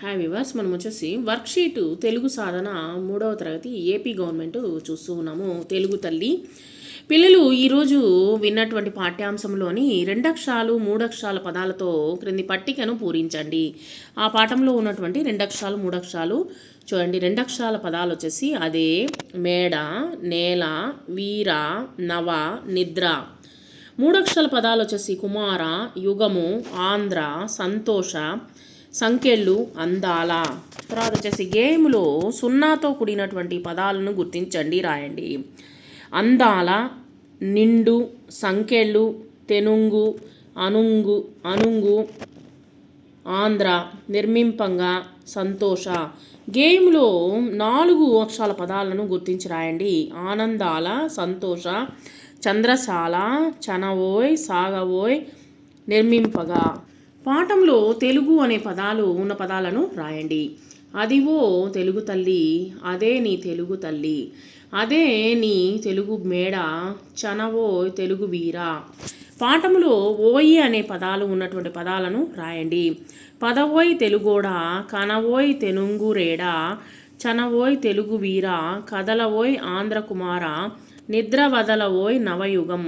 Hi viewers మనం వచ్చేసి worksheet Telugu సాధన మూడవ తరగతి ఏపీ గవర్నమెంట్ చూస్తూ ఉన్నాము. తెలుగు తల్లి. పిల్లలు ఈరోజు విన్నటువంటి పాఠ్యాంశంలోని రెండక్షరాలు మూడక్షరాల పదాలతో క్రింది పట్టికను పూరించండి. ఆ పాఠంలో ఉన్నటువంటి రెండక్షరాలు మూడక్షరాలు చూడండి రెండక్షరాల పదాలు వచ్చేసి అదే మేడ నేల వీర నవ నిద్ర. మూడక్షరాల పదాలు వచ్చేసి కుమార యుగము ఆంధ్ర సంతోష సంఖ్యలు అందాల? తర్వాత వచ్చేసి గేమ్లో సున్నాతో కూడినటువంటి పదాలను గుర్తించండి రాయండి. అందాల నిండు సంఖ్యలు తెనుంగు అనుంగు అనుంగు ఆంధ్ర నిర్మింపంగా సంతోష. గేమ్లో నాలుగు అక్షరాల పదాలను గుర్తించి రాయండి. ఆనందాల సంతోష చంద్రశాల చనవోయ్ సాగవోయ్ నిర్మింపగా. పాఠంలో తెలుగు అనే పదాలు ఉన్న పదాలను రాయండి. అదివో తెలుగు తల్లి అదే నీ తెలుగు తల్లి అదే నీ తెలుగు మేడ చనవో తెలుగు వీర. పాఠములో ఓయి అనే పదాలు ఉన్నటువంటి పదాలను రాయండి. పదవోయ్ తెలుగోడ కనవోయ్ తెనుంగురేడ చనవోయ్ తెలుగు వీర కదలవోయ్ ఆంధ్రకుమార నిద్ర వదలవోయ్ నవయుగం.